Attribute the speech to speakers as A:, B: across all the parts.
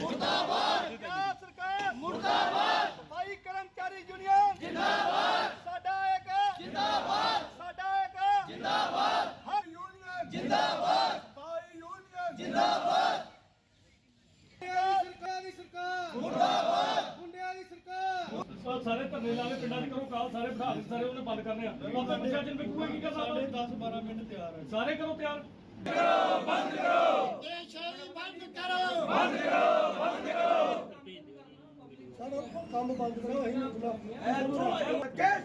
A: ਮੁਰਦਾਬਾਦ। ਪੰਜਾਬ ਸਰਕਾਰ। ਮੁਰਦਾਬਾਦ। ਸਫ਼ਾਈ ਕਰਮਚਾਰੀ ਯੂਨੀਅਨ। ਜਿੰਦਾਬਾਦ। ਸਾਡਾ ਇੱਕ। ਜਿੰਦਾਬਾਦ। ਸਾਡਾ ਇੱਕ। ਜਿੰਦਾਬਾਦ। ਹਰ ਯੂਨੀਅਨ। ਜਿੰਦਾਬਾਦ। ਸਫ਼ਾਈ ਯੂਨੀਅਨ। ਜਿੰਦਾਬਾਦ। ਸਰਕਾਰ ਦੀ ਸਰਕਾਰ। ਮੁਰਦਾਬਾਦ। ਗੁੰਡਿਆਂ ਦੀ ਸਰਕਾਰ।
B: ਸਰ ਧਰਨੇ ਲਾਵੇ ਪਿੰਡਾਂ 'ਚ ਕਰੋ ਕਾਲ ਸਾਰੇ ਬਿਠਾ ਕੇ ਸਾਰੇ ਉਹਨੇ ਬੰਦ ਕਰਨੇ ਆ। ਆਪੇ ਪ੍ਰਸ਼ਾਸਨ ਵੇਖੂਗਾ ਕੀ ਕਰਦਾ ਸਾਡੇ 10 12 ਮਿੰਟ ਤਿਆਰ ਹੈ। ਸਾਰੇ ਕਰੋ ਤਿਆਰ।
A: ਧੱਕੇ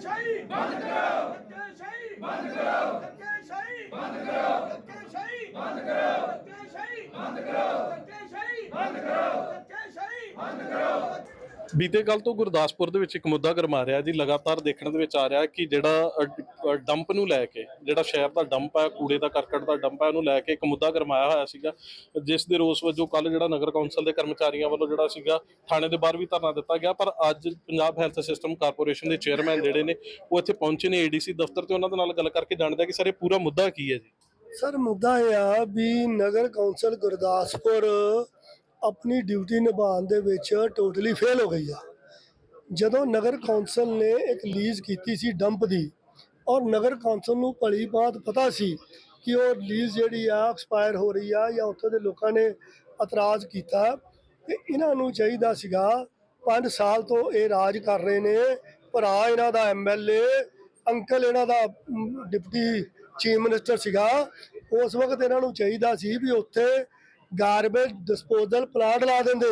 A: ਸ਼ਾਹੀ ਬੰਦ ਕਰੋ। ਧੱਕੇ ਸ਼ਾਹੀ ਬੰਦ ਕਰੋ ਧੱਕੇ ਸ਼ਾਹੀ ਬੰਦ ਕਰੋ ਧੱਕੇ ਸ਼ਾਹੀ ਬੰਦ ਕਰੋ ਧੱਕੇ ਸ਼ਾਹੀ ਬੰਦ ਕਰੋ ਧੱਕੇ ਸ਼ਾਹੀ ਬੰਦ ਕਰੋ ਧੱਕੇ ਸ਼ਾਹੀ ਬੰਦ ਕਰੋ
C: ਬੀਤੇ ਕੱਲ ਤੋਂ ਗੁਰਦਾਸਪੁਰ ਦੇ ਵਿੱਚ ਇੱਕ ਮੁੱਦਾ ਗਰਮਾ ਰਿਹਾ ਜੀ, ਲਗਾਤਾਰ ਦੇਖਣ ਦੇ ਵਿੱਚ ਆ ਰਿਹਾ ਕਿ ਜਿਹੜਾ ਡੰਪ ਨੂੰ ਲੈ ਕੇ, ਜਿਹੜਾ ਸ਼ਹਿਰ ਦਾ ਡੰਪ ਹੈ, ਕੂੜੇ ਦਾ ਕਰਕਟ ਦਾ ਡੰਪ ਹੈ, ਉਹਨੂੰ ਲੈ ਕੇ ਇੱਕ ਮੁੱਦਾ ਗਰਮਾਇਆ ਹੋਇਆ ਸੀਗਾ। ਜਿਸ ਦੇ ਰੋਸ ਵਜੋਂ ਕੱਲ ਜਿਹੜਾ ਨਗਰ ਕੌਂਸਲ ਦੇ ਕਰਮਚਾਰੀਆਂ ਵੱਲੋਂ ਜਿਹੜਾ ਸੀਗਾ, ਥਾਣੇ ਦੇ ਬਾਹਰ ਵੀ ਧਰਨਾ ਦਿੱਤਾ ਗਿਆ, ਪਰ ਅੱਜ ਪੰਜਾਬ ਹੈਲਥ ਸਿਸਟਮ ਕਾਰਪੋਰੇਸ਼ਨ ਦੇ ਚੇਅਰਮੈਨ ਜਿਹੜੇ ਨੇ, ਉਹ ਇੱਥੇ ਪਹੁੰਚੇ ਨੇ ਏਡੀਸੀ ਦਫ਼ਤਰ ਤੇ, ਉਹਨਾਂ ਦੇ ਨਾਲ ਗੱਲ ਕਰਕੇ ਜਾਣਦੇ ਕਿ ਸਰ ਇਹ ਪੂਰਾ ਮੁੱਦਾ ਕੀ ਹੈ ਜੀ?
D: ਸਰ, ਮੁੱਦਾ ਇਹ ਆ ਵੀ ਨਗਰ ਕੌਂਸਲ ਗੁਰਦਾਸਪੁਰ ਆਪਣੀ ਡਿਊਟੀ ਨਿਭਾਉਣ ਦੇ ਵਿੱਚ ਟੋਟਲੀ ਫੇਲ ਹੋ ਗਈ ਆ। ਜਦੋਂ ਨਗਰ ਕੌਂਸਲ ਨੇ ਇੱਕ ਲੀਜ਼ ਕੀਤੀ ਸੀ ਡੰਪ ਦੀ, ਔਰ ਨਗਰ ਕੌਂਸਲ ਨੂੰ ਭਲੀ ਬਾਤ ਪਤਾ ਸੀ ਕਿ ਉਹ ਲੀਜ਼ ਜਿਹੜੀ ਆ ਐਕਸਪਾਇਰ ਹੋ ਰਹੀ ਆ ਜਾਂ ਉੱਥੋਂ ਦੇ ਲੋਕਾਂ ਨੇ ਇਤਰਾਜ਼ ਕੀਤਾ, ਤੇ ਇਹਨਾਂ ਨੂੰ ਚਾਹੀਦਾ ਸੀਗਾ 5 ਸਾਲ ਤੋਂ ਇਹ ਰਾਜ ਕਰ ਰਹੇ ਨੇ। ਭਰਾ ਇਹਨਾਂ ਦਾ ਐਮਐਲਏ ਅੰਕਲ ਇਹਨਾਂ ਦਾ ਡਿਪਟੀ ਚੀਫ ਮਿਨਿਸਟਰ ਸੀਗਾ। ਉਸ ਵਕਤ ਇਹਨਾਂ ਨੂੰ ਚਾਹੀਦਾ ਸੀ ਵੀ ਉੱਥੇ ਗਾਰਬੇਜ ਡਿਸਪੋਜ਼ਲ ਪਲਾਂਟ ਲਾ ਦਿੰਦੇ,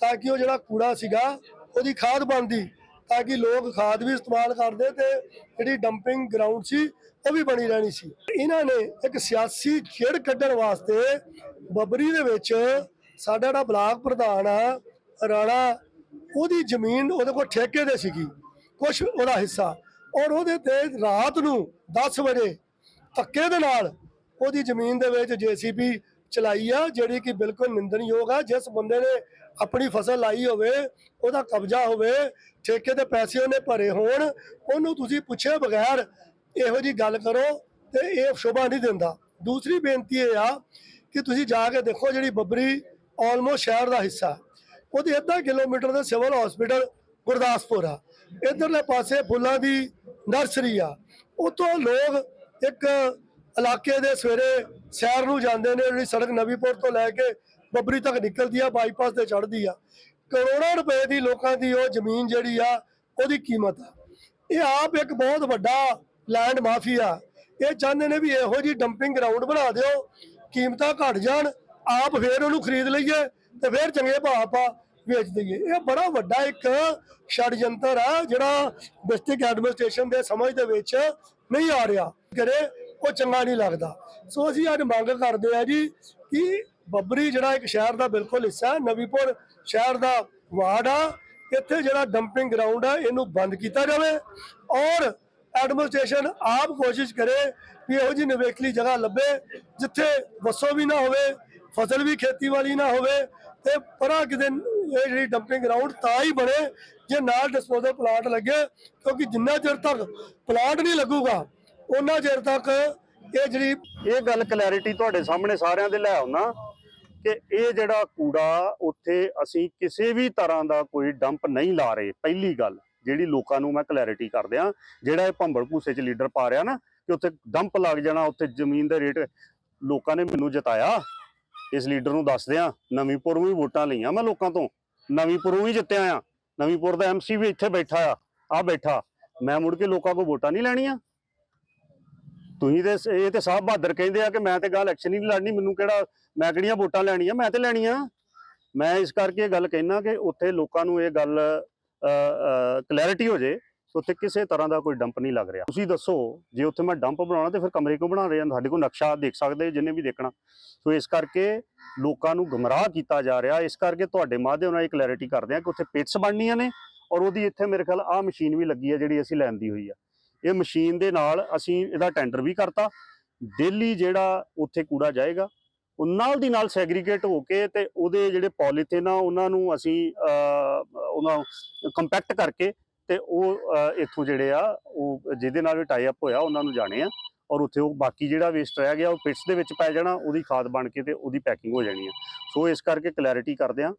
D: ਤਾਂ ਕਿ ਉਹ ਜਿਹੜਾ ਕੂੜਾ ਸੀਗਾ, ਉਹਦੀ ਖਾਦ ਬਣਦੀ, ਤਾਂ ਕਿ ਲੋਕ ਖਾਦ ਵੀ ਇਸਤੇਮਾਲ ਕਰਦੇ ਤੇ ਜਿਹੜੀ ਡੰਪਿੰਗ ਗਰਾਊਂਡ ਸੀ, ਉਹ ਵੀ ਬਣੀ ਰਹਿਣੀ ਸੀ। ਇਹਨਾਂ ਨੇ ਇੱਕ ਸਿਆਸੀ ਖੇਡ ਕੱਢਣ ਵਾਸਤੇ ਬੱਬਰੀ ਦੇ ਵਿੱਚ ਸਾਡਾ ਜਿਹੜਾ ਬਲਾਕ ਪ੍ਰਧਾਨ ਆ, ਰਾਣਾ, ਉਹਦੀ ਜ਼ਮੀਨ ਉਹਦੇ ਕੋਲ ਠੇਕੇ ਦੇ ਸੀਗੀ ਕੁਝ ਉਹਦਾ ਹਿੱਸਾ। ਔਰ ਉਹਦੇ ਤੇ ਰਾਤ ਨੂੰ 10 ਵਜੇ ਧੱਕੇ ਦੇ ਨਾਲ ਉਹਦੀ ਜ਼ਮੀਨ ਦੇ ਵਿੱਚ ਜੀਸੀਪੀ ਚਲਾਈ ਆ, ਜਿਹੜੀ ਕਿ ਬਿਲਕੁਲ ਨਿੰਦਣਯੋਗ ਆ। ਜਿਸ ਬੰਦੇ ਨੇ ਆਪਣੀ ਫਸਲ ਲਾਈ ਹੋਵੇ, ਉਹਦਾ ਕਬਜ਼ਾ ਹੋਵੇ, ਠੇਕੇ ਦੇ ਪੈਸੇ ਉਹਨੇ ਭਰੇ ਹੋਣ, ਉਹਨੂੰ ਤੁਸੀਂ ਪੁੱਛੇ ਬਗੈਰ ਇਹੋ ਜੀ ਗੱਲ ਕਰੋ ਤੇ ਇਹ ਸ਼ੋਭਾ ਨਹੀਂ ਦਿੰਦਾ। ਦੂਸਰੀ ਬੇਨਤੀ ਇਹ ਆ ਕਿ ਤੁਸੀਂ ਜਾ ਕੇ ਦੇਖੋ ਜਿਹੜੀ ਬੱਬਰੀ ਆਲਮੋਸਟ ਸ਼ਹਿਰ ਦਾ ਹਿੱਸਾ। ਉਹਦੇ ਅੱਧਾ ਕਿਲੋਮੀਟਰ ਦੇ ਸਿਵਲ ਹਸਪੀਟਲ ਗੁਰਦਾਸਪੁਰ ਆ। ਇਧਰਲੇ ਪਾਸੇ ਫੁੱਲਾਂ ਦੀ ਨਰਸਰੀ ਆ। ਉਤੋਂ ਲੋਕ ਇੱਕ ਇਲਾਕੇ ਦੇ ਸਵੇਰੇ ਸ਼ਹਿਰ ਨੂੰ ਜਾਂਦੇ ਨੇ, ਜਿਹੜੀ ਸੜਕ ਨਵੀਪੁਰ ਤੋਂ ਲੈ ਕੇ ਬੱਬਰੀ ਤੱਕ ਨਿਕਲਦੀ ਆ, ਬਾਈਪਾਸ ਤੇ ਚੜ੍ਹਦੀ ਆ। ਕਰੋੜਾਂ ਰੁਪਏ ਦੀ ਲੋਕਾਂ ਦੀ ਉਹ ਜ਼ਮੀਨ ਜਿਹੜੀ ਆ, ਉਹਦੀ ਕੀਮਤ ਆ। ਇਹ ਆਪ ਇੱਕ ਬਹੁਤ ਵੱਡਾ ਲੈਂਡ ਮਾਫੀਆ ਇਹ ਚਾਹੁੰਦੇ ਨੇ ਵੀ ਇਹੋ ਜੀ ਡੰਪਿੰਗ ਗਰਾਊਂਡ ਬਣਾ ਦਿਓ, ਕੀਮਤਾਂ ਘਟ ਜਾਣ, ਆਪ ਫੇਰ ਉਹਨੂੰ ਖਰੀਦ ਲਈਏ ਤੇ ਫੇਰ ਚੰਗੇ ਭਾਅ ਆਪਾਂ ਵੇਚ ਦਈਏ। ਇਹ ਬੜਾ ਵੱਡਾ ਇੱਕ ਛੜਯੰਤਰ ਆ, ਜਿਹੜਾ ਡਿਸਟ੍ਰਿਕਟ ਐਡਮਿਨਿਸਟ੍ਰੇਸ਼ਨ ਦੇ ਸਮਝ ਦੇ ਵਿੱਚ ਨਹੀਂ ਆ ਰਿਹਾ। ਕਰੇ ਉਹ ਚੰਗਾ ਨਹੀਂ ਲੱਗਦਾ। ਸੋ ਅਸੀਂ ਅੱਜ ਮੰਗ ਕਰਦੇ ਆ ਜੀ ਕਿ ਬੱਬਰੀ ਜਿਹੜਾ ਇੱਕ ਸ਼ਹਿਰ ਦਾ ਬਿਲਕੁਲ ਹਿੱਸਾ ਹੈ, ਨਵੀਪੁਰ ਸ਼ਹਿਰ ਦਾ ਵਾਰਡ ਆ, ਇੱਥੇ ਜਿਹੜਾ ਡੰਪਿੰਗ ਗਰਾਊਂਡ ਆ, ਇਹਨੂੰ ਬੰਦ ਕੀਤਾ ਜਾਵੇ ਔਰ ਐਡਮਿਨਿਸਟ੍ਰੇਸ਼ਨ ਆਪ ਕੋਸ਼ਿਸ਼ ਕਰੇ ਵੀ ਇਹੋ ਜਿਹੀ ਨਿਵੇਕਲੀ ਜਗ੍ਹਾ ਲੱਭੇ ਜਿੱਥੇ ਵਸੋਂ ਵੀ ਨਾ ਹੋਵੇ, ਫਸਲ ਵੀ ਖੇਤੀ ਵਾਲੀ ਨਾ ਹੋਵੇ ਤੇ ਪਰਾਂ ਕਿਤੇ ਇਹ ਜਿਹੜੀ ਡੰਪਿੰਗ ਗਰਾਊਂਡ ਤਾਂ ਹੀ ਬਣੇ ਜੇ ਨਾਲ ਡਿਸਪੋਜ਼ਲ ਪਲਾਂਟ ਲੱਗੇ ਕਿਉਂਕਿ ਜਿੰਨਾ ਚਿਰ ਤੱਕ ਪਲਾਂਟ ਨਹੀਂ ਲੱਗੂਗਾ ਉਹਨਾਂ ਚਿਰ ਤੱਕ ਇਹ ਜਿਹੜੀ
E: ਇਹ ਗੱਲ ਕਲੈਰਿਟੀ ਤੁਹਾਡੇ ਸਾਹਮਣੇ ਸਾਰਿਆਂ ਦੇ ਲੈ ਆਉਣਾ ਕਿ ਇਹ ਜਿਹੜਾ ਕੂੜਾ ਉੱਥੇ ਅਸੀਂ ਕਿਸੇ ਵੀ ਤਰ੍ਹਾਂ ਦਾ ਕੋਈ ਡੰਪ ਨਹੀਂ ਲਾ ਰਹੇ, ਪਹਿਲੀ ਗੱਲ, ਜਿਹੜੀ ਲੋਕਾਂ ਨੂੰ ਮੈਂ ਕਲੈਰਿਟੀ ਕਰ ਦਿਆਂ ਜਿਹੜਾ ਇਹ ਭੰਬਲ ਭੂਸੇ ਚ ਲੀਡਰ ਪਾ ਰਿਹਾ ਨਾ ਕਿ ਉੱਥੇ ਡੰਪ ਲੱਗ ਜਾਣਾ, ਉੱਥੇ ਜ਼ਮੀਨ ਦੇ ਰੇਟ ਲੋਕਾਂ ਨੇ ਮੈਨੂੰ ਜਿਤਾਇਆ, ਇਸ ਲੀਡਰ ਨੂੰ ਦੱਸ ਦਿਆਂ ਨਵੀਂਪੁਰੋਂ ਵੀ ਵੋਟਾਂ ਲਈਆਂ ਮੈਂ ਲੋਕਾਂ ਤੋਂ, ਨਵੀਂਪੁਰੋਂ ਵੀ ਜਿੱਤਿਆ ਆ, ਨਵੀਂਪੁਰ ਦਾ ਐਮਸੀ ਵੀ ਇੱਥੇ ਬੈਠਾ ਆ ਆ ਬੈਠਾ, ਮੈਂ ਮੁੜ ਕੇ ਲੋਕਾਂ ਕੋਲ ਵੋਟਾਂ ਨਹੀਂ ਲੈਣੀਆਂ। ਤੁਸੀਂ ਤੇ ਇਹ ਤੇ ਸਾਹਿਬ ਬਹਾਦਰ ਕਹਿੰਦੇ ਆ ਕਿ ਮੈਂ ਤੇ ਗੱਲ ਐਕਸ਼ਨ ਹੀ ਨਹੀਂ ਲੜਨੀ, ਮੈਨੂੰ ਕਿਹੜਾ, ਮੈਂ ਕਿਹੜੀਆਂ ਵੋਟਾਂ ਲੈਣੀਆਂ, ਮੈਂ ਤੇ ਲੈਣੀਆਂ। ਮੈਂ ਇਸ ਕਰਕੇ ਇਹ ਗੱਲ ਕਹਿਣਾ ਕਿ ਉੱਥੇ ਲੋਕਾਂ ਨੂੰ ਇਹ ਗੱਲ ਕਲੈਰਿਟੀ ਹੋ ਜੇ ਉੱਥੇ ਕਿਸੇ ਤਰ੍ਹਾਂ ਦਾ ਕੋਈ ਡੰਪ ਨਹੀਂ ਲੱਗ ਰਿਹਾ। ਤੁਸੀਂ ਦੱਸੋ, ਜੇ ਉੱਥੇ ਮੈਂ ਡੰਪ ਬਣਾਉਣਾ ਤੇ ਫਿਰ ਕਮਰੇ ਕਿਉਂ ਬਣਾ ਰਹੇ ਆ? ਸਾਡੇ ਕੋਲ ਨਕਸ਼ਾ ਦੇਖ ਸਕਦੇ, ਜਿੰਨੇ ਵੀ ਦੇਖਣਾ। ਸੋ ਇਸ ਕਰਕੇ ਲੋਕਾਂ ਨੂੰ ਗਮਰਾਹ ਕੀਤਾ ਜਾ ਰਿਹਾ, ਇਸ ਕਰਕੇ ਤੁਹਾਡੇ ਮਾਧਿਅਮ ਨਾਲ ਇਹ ਕਲੈਰਿਟੀ ਕਰਦੇ ਆ ਕਿ ਉੱਥੇ ਪਿਟਸ ਬਣਨੀਆਂ ਨੇ ਔਰ ਉਹਦੀ ਇੱਥੇ ਮੇਰੇ ਖਿਆਲ ਆਹ ਮਸ਼ੀਨ ਵੀ ਲੱਗੀ ਹੈ ਜਿਹੜੀ ਅਸੀਂ ਲੈਂਦੀ ਹੋਈ ਆ। ਇਹ ਮਸ਼ੀਨ ਦੇ ਨਾਲ ਅਸੀਂ ਇਹਦਾ ਟੈਂਡਰ ਵੀ ਕਰਤਾ। ਡੇਲੀ ਜਿਹੜਾ ਉੱਥੇ ਕੂੜਾ ਜਾਏਗਾ, ਉਹ ਨਾਲ ਦੀ ਨਾਲ ਸੈਗਰੀਗੇਟ ਹੋ ਕੇ ਤੇ ਉਹਦੇ ਜਿਹੜੇ ਪੋਲੀਥੀਨ ਆ, ਉਹਨਾਂ ਨੂੰ ਅਸੀਂ ਉਹਨਾਂ ਕੰਪੈਕਟ ਕਰਕੇ ਤੇ ਉਹ ਇੱਥੋਂ ਜਿਹੜੇ ਆ, ਉਹ ਜਿਹਦੇ ਨਾਲ ਵੀ ਟਾਈ ਅਪ ਹੋਇਆ, ਉਹਨਾਂ ਨੂੰ ਜਾਣੇ ਆ ਔਰ ਉੱਥੇ ਉਹ ਬਾਕੀ ਜਿਹੜਾ ਵੇਸਟ ਰਹਿ ਗਿਆ, ਉਹ ਪਿਟਸ ਦੇ ਵਿੱਚ ਪੈ ਜਾਣਾ, ਉਹਦੀ ਖਾਦ ਬਣ ਕੇ ਤੇ ਉਹਦੀ ਪੈਕਿੰਗ ਹੋ ਜਾਣੀ ਆ। ਸੋ ਇਸ ਕਰਕੇ ਕਲੈਰਿਟੀ ਕਰਦੇ ਆ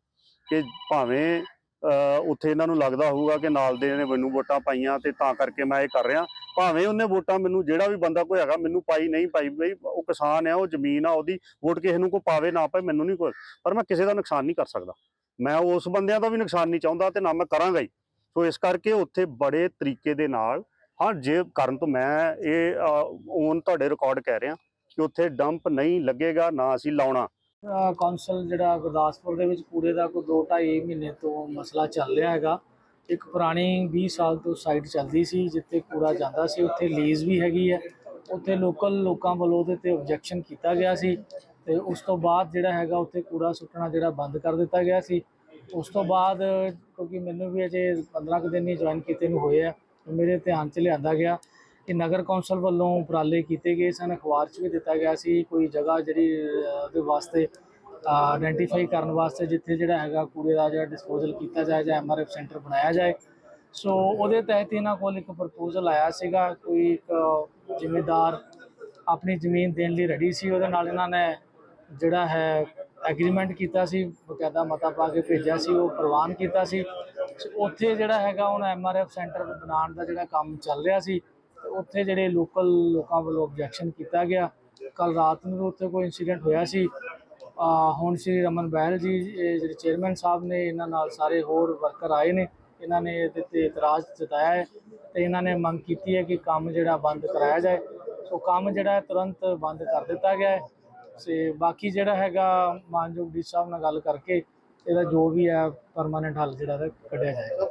E: ਕਿ ਭਾਵੇਂ ਉੱਥੇ ਇਹਨਾਂ ਨੂੰ ਲੱਗਦਾ ਹੋਊਗਾ ਕਿ ਨਾਲ ਦੇ ਨੇ ਮੈਨੂੰ ਵੋਟਾਂ ਪਾਈਆਂ ਤੇ ਤਾਂ ਕਰਕੇ ਮੈਂ ਇਹ ਕਰ ਰਿਹਾ। ਭਾਵੇਂ ਉਹਨੇ ਵੋਟਾਂ ਮੈਨੂੰ ਜਿਹੜਾ ਵੀ ਬੰਦਾ ਕੋਈ ਹੈਗਾ ਮੈਨੂੰ ਪਾਈ ਨਹੀਂ ਪਾਈ ਬਈ ਉਹ ਕਿਸਾਨ ਆ, ਉਹ ਜ਼ਮੀਨ ਆ, ਉਹਦੀ ਵੋਟ ਕਿਸੇ ਨੂੰ ਕੋਈ ਪਾਵੇ ਨਾ ਪਾਵੇ ਮੈਨੂੰ ਨਹੀਂ ਕੋਈ, ਪਰ ਮੈਂ ਕਿਸੇ ਦਾ ਨੁਕਸਾਨ ਨਹੀਂ ਕਰ ਸਕਦਾ। ਮੈਂ ਉਸ ਬੰਦਿਆਂ ਦਾ ਵੀ ਨੁਕਸਾਨ ਨਹੀਂ ਚਾਹੁੰਦਾ ਤੇ ਨਾ ਮੈਂ ਕਰਾਂਗਾ ਹੀ। ਸੋ ਇਸ ਕਰਕੇ ਉੱਥੇ ਬੜੇ ਤਰੀਕੇ ਦੇ ਨਾਲ, ਹਾਂ, ਜੇ ਕਰਨ ਤੋਂ ਮੈਂ ਇਹ ਓਨ ਤੁਹਾਡੇ ਰਿਕਾਰਡ ਕਹਿ ਰਿਹਾ ਕਿ ਉੱਥੇ ਡੰਪ ਨਹੀਂ ਲੱਗੇਗਾ, ਨਾ ਅਸੀਂ ਲਾਉਣਾ।
F: ਕੌਂਸਲ ਜਿਹੜਾ ਗੁਰਦਾਸਪੁਰ ਦੇ ਵਿੱਚ ਕੂੜੇ ਦਾ ਕੋਈ 2.5 ਮਹੀਨੇ ਤੋਂ ਮਸਲਾ ਚੱਲ ਰਿਹਾ ਹੈਗਾ। ਇੱਕ ਪੁਰਾਣੀ 20 ਸਾਲ ਤੋਂ ਸਾਈਟ ਚੱਲਦੀ ਸੀ, ਜਿੱਥੇ ਕੂੜਾ ਜਾਂਦਾ ਸੀ, ਉੱਥੇ ਲੀਜ਼ ਵੀ ਹੈਗੀ ਹੈ। ਉੱਥੇ ਲੋਕਲ ਲੋਕਾਂ ਵੱਲੋਂ ਉਹਦੇ ਤੇ ਆਬਜੈਕਸ਼ਨ ਕੀਤਾ ਗਿਆ ਸੀ ਤੇ ਉਸ ਤੋਂ ਬਾਅਦ ਜਿਹੜਾ ਹੈਗਾ ਉੱਥੇ ਕੂੜਾ ਸੁੱਟਣਾ ਜਿਹੜਾ ਬੰਦ ਕਰ ਦਿੱਤਾ ਗਿਆ ਸੀ। ਉਸ ਤੋਂ ਬਾਅਦ ਕਿਉਂਕਿ ਮੈਨੂੰ ਵੀ ਅਜੇ 15 ਕੁ ਦਿਨ ਹੀ ਜੁਆਇਨ ਕੀਤੇ ਨੂੰ ਹੋਏ ਆ, ਮੇਰੇ ਧਿਆਨ 'ਚ ਲਿਆਂਦਾ ਗਿਆ। ਕਿ ਨਗਰ ਕੌਂਸਲ ਵੱਲੋਂ ਉਪਰਾਲੇ ਕੀਤੇ ਗਏ ਸਨ ਅਖਬਾਰ 'ਚ ਵੀ ਦਿੱਤਾ ਗਿਆ ਸੀ ਕੋਈ ਜਗ੍ਹਾ ਜਿਹੜੀ ਅਹ, ਉਹਦੇ ਵਾਸਤੇ ਆਇਡੈਂਟੀਫਾਈ ਕਰਨ ਵਾਸਤੇ ਜਿੱਥੇ ਜਿਹੜਾ ਹੈਗਾ ਕੂੜੇ ਦਾ ਜਿਹੜਾ ਡਿਸਪੋਜ਼ਲ ਕੀਤਾ ਜਾਏ ਜਾਂ ਐਮਆਰਐਫ ਸੈਂਟਰ ਬਣਾਇਆ ਜਾਏ। ਸੋ ਉਹਦੇ ਤਹਿਤ ਇਹਨਾਂ ਕੋਲ ਇੱਕ ਪ੍ਰਪੋਜ਼ਲ ਆਇਆ ਸੀਗਾ ਕੋਈ ਇੱਕ ਜ਼ਿੰਮੇਦਾਰ ਆਪਣੀ ਜ਼ਮੀਨ ਦੇਣ ਲਈ ਰੈਡੀ ਸੀ। ਉਹਦੇ ਨਾਲ ਇਹਨਾਂ ਨੇ ਜਿਹੜਾ ਹੈ ਐਗਰੀਮੈਂਟ ਕੀਤਾ ਸੀ ਬਕਾਇਦਾ ਮਤਾ ਪਾ ਕੇ ਭੇਜਿਆ ਸੀ ਉਹ ਪ੍ਰਵਾਨ ਕੀਤਾ ਸੀ। ਸੋ ਉੱਥੇ ਜਿਹੜਾ ਹੈਗਾ ਹੁਣ ਐਮਆਰਐਫ ਸੈਂਟਰ ਬਣਾਉਣ ਦਾ ਜਿਹੜਾ ਕੰਮ ਚੱਲ ਰਿਹਾ ਸੀ ਉੱਥੇ ਜਿਹੜੇ ਲੋਕਲ ਲੋਕਾਂ ਵੱਲੋਂ ਆਬਜੈਕਸ਼ਨ ਕੀਤਾ ਗਿਆ। ਕੱਲ ਰਾਤ ਨੂੰ ਉੱਥੇ ਕੋਈ ਇਨਸੀਡੈਂਟ ਹੋਇਆ ਸੀ। ਹੁਣ ਸ਼੍ਰੀ ਰਮਨ ਬਹਿਲ ਜੀ, ਇਹ ਜਿਹੜੇ ਚੇਅਰਮੈਨ ਸਾਹਿਬ ਨੇ, ਇਹਨਾਂ ਨਾਲ ਸਾਰੇ ਹੋਰ ਵਰਕਰ ਆਏ ਨੇ। ਇਹਨਾਂ ਨੇ ਇਹਦੇ ਤੇ ਇਤਰਾਜ਼ ਜਤਾਇਆ ਹੈ ਤੇ ਇਹਨਾਂ ਨੇ ਮੰਗ ਕੀਤੀ ਹੈ ਕਿ ਕੰਮ ਜਿਹੜਾ ਬੰਦ ਕਰਾਇਆ ਜਾਏ। ਸੋ ਕੰਮ ਜਿਹੜਾ ਹੈ, ਤੁਰੰਤ ਬੰਦ ਕਰ ਦਿੱਤਾ ਗਿਆ ਹੈ। ਤੇ ਬਾਕੀ ਜਿਹੜਾ ਹੈਗਾ, ਮਾਨਯੋਗ ਡੀ ਸਾਹਿਬ ਨਾਲ ਗੱਲ ਕਰਕੇ, ਇਹਦਾ ਜੋ ਵੀ ਹੈ ਪਰਮਾਨੈਂਟ ਹੱਲ ਜਿਹੜਾ ਕੱਢਿਆ ਜਾਏਗਾ।